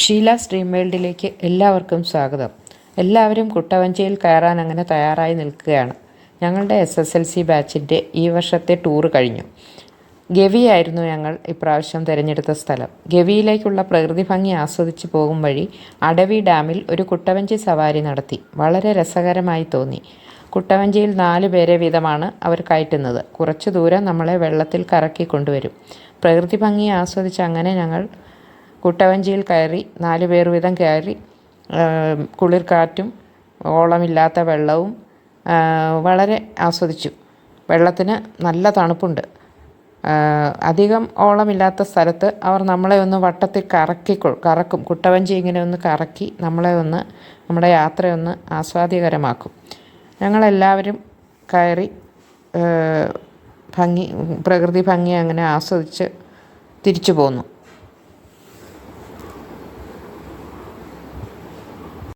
Sheela stream വേൾഡിലേക്ക് എല്ലാവർക്കും സ്വാഗതം. എല്ലാവരും കുട്ടവഞ്ചിയിൽ കയറാൻ അങ്ങനെ തയ്യാറായി നിൽക്കുകയാണ്. ഞങ്ങളുടെ എസ് എസ് എൽ സി ബാച്ചിന്റെ ഈ വർഷത്തെ ടൂർ കഴിഞ്ഞു. ഗവിയായിരുന്നു ഞങ്ങൾ ഇപ്രാവശ്യം തിരഞ്ഞെടുത്ത സ്ഥലം. ഗവിയിലേക്കുള്ള പ്രകൃതി ഭംഗി ആസ്വദിച്ച് പോകും വഴി അടവി ഡാമിൽ ഒരു കുട്ടവഞ്ചി സവാരി നടത്തി. വളരെ രസകരമായി തോന്നി. കുട്ടവഞ്ചിയിൽ നാല് പേരെ വീതമാണ് അവർ കയറ്റുന്നത്. കുറച്ചു ദൂരം നമ്മളെ വെള്ളത്തിൽ കറക്കി കൊണ്ടുവരും. പ്രകൃതി ഭംഗി ആസ്വദിച്ച് അങ്ങനെ ഞങ്ങൾ കുട്ടവഞ്ചിയിൽ കയറി നാല് പേർ വീതം കയറി കുളിർക്കാറ്റും ഓളമില്ലാത്ത വെള്ളവും വളരെ ആസ്വദിച്ചു. വെള്ളത്തിന് നല്ല തണുപ്പുണ്ട്. അധികം ഓളമില്ലാത്ത സ്ഥലത്ത് അവർ നമ്മളെ ഒന്ന് വട്ടത്തിൽ കറക്കി കറക്കും. കുട്ടവഞ്ചി ഇങ്ങനെ ഒന്ന് കറക്കി നമ്മളെ ഒന്ന് നമ്മുടെ യാത്രയൊന്ന് ആസ്വാദ്യകരമാക്കും. ഞങ്ങളെല്ലാവരും കയറി ഭംഗി പ്രകൃതി ഭംഗി അങ്ങനെ ആസ്വദിച്ച് തിരിച്ചു പോന്നു.